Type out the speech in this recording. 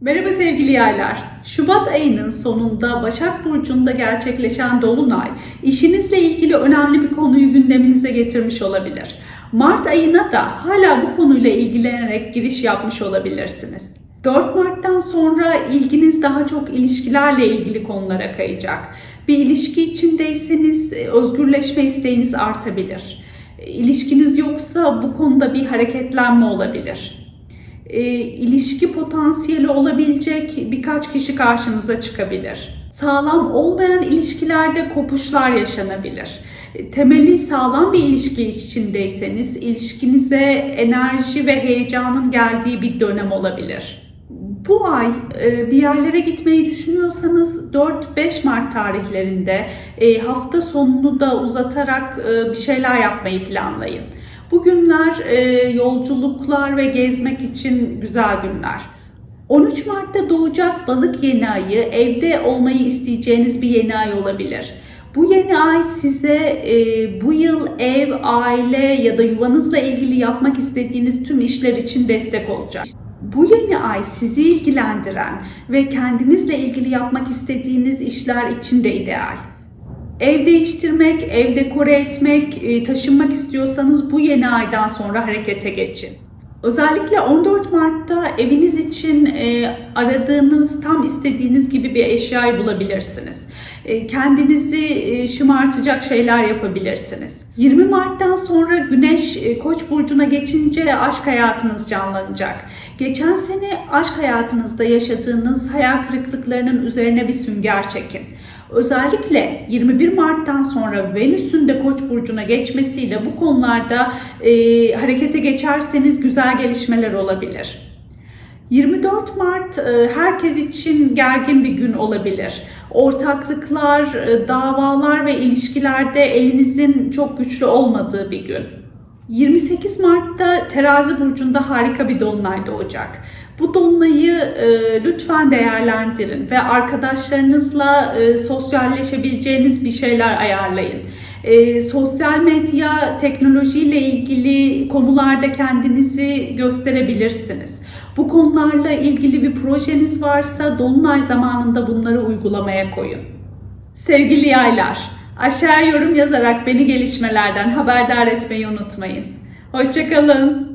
Merhaba sevgili yaylar. Şubat ayının sonunda Başak Burcu'nda gerçekleşen Dolunay, işinizle ilgili önemli bir konuyu gündeminize getirmiş olabilir. Mart ayına da hala bu konuyla ilgilenerek giriş yapmış olabilirsiniz. 4 Mart'tan sonra ilginiz daha çok ilişkilerle ilgili konulara kayacak. Bir ilişki içindeyseniz e, özgürleşme isteğiniz artabilir. İlişkiniz yoksa bu konuda bir hareketlenme olabilir e, ilişki potansiyeli olabilecek birkaç kişi karşınıza çıkabilir. Sağlam olmayan ilişkilerde kopuşlar yaşanabilir. E, Temeli sağlam bir ilişki içindeyseniz ilişkinize enerji ve heyecanın geldiği bir dönem olabilir. Bu ay e, bir yerlere gitmeyi düşünüyorsanız 4-5 Mart tarihlerinde e, hafta sonunu da uzatarak bir şeyler yapmayı planlayın. Bu günler e, yolculuklar ve gezmek için güzel günler. 13 Mart'ta doğacak balık yeni ayı evde olmayı isteyeceğiniz bir yeni ay olabilir. Bu yeni ay size e, bu yıl ev, aile ya da yuvanızla ilgili yapmak istediğiniz tüm işler için destek olacak. Bu yeni ay sizi ilgilendiren ve kendinizle ilgili yapmak istediğiniz işler için de ideal. Ev değiştirmek, ev dekore etmek, e, taşınmak istiyorsanız bu yeni aydan sonra harekete geçin. Özellikle 14 Mart'ta eviniz için e, aradığınız, tam istediğiniz gibi bir eşyayı bulabilirsiniz. E, kendinizi şımartacak şeyler yapabilirsiniz. 20 Mart'tan sonra Güneş Koç burcuna geçince aşk hayatınız canlanacak. Geçen sene aşk hayatınızda yaşadığınız hayal kırıklıklarının üzerine bir sünger çekin. Özellikle 21 Mart'tan sonra Venüs'ün de Koç burcuna geçmesiyle bu konularda e, harekete geçerseniz güzel gelişmeler olabilir. 24 Mart e, herkes için gergin bir gün olabilir. Ortaklıklar, e, davalar ve ilişkilerde elinizin çok güçlü olmadığı bir gün. 28 Mart'ta Terazi burcunda harika bir dolunay doğacak. Bu dolunayı e, lütfen değerlendirin ve arkadaşlarınızla e, sosyalleşebileceğiniz bir şeyler ayarlayın. E, sosyal medya, teknolojiyle ilgili konularda kendinizi gösterebilirsiniz. Bu konularla ilgili bir projeniz varsa dolunay zamanında bunları uygulamaya koyun. Sevgili yaylar, aşağıya yorum yazarak beni gelişmelerden haberdar etmeyi unutmayın. Hoşçakalın.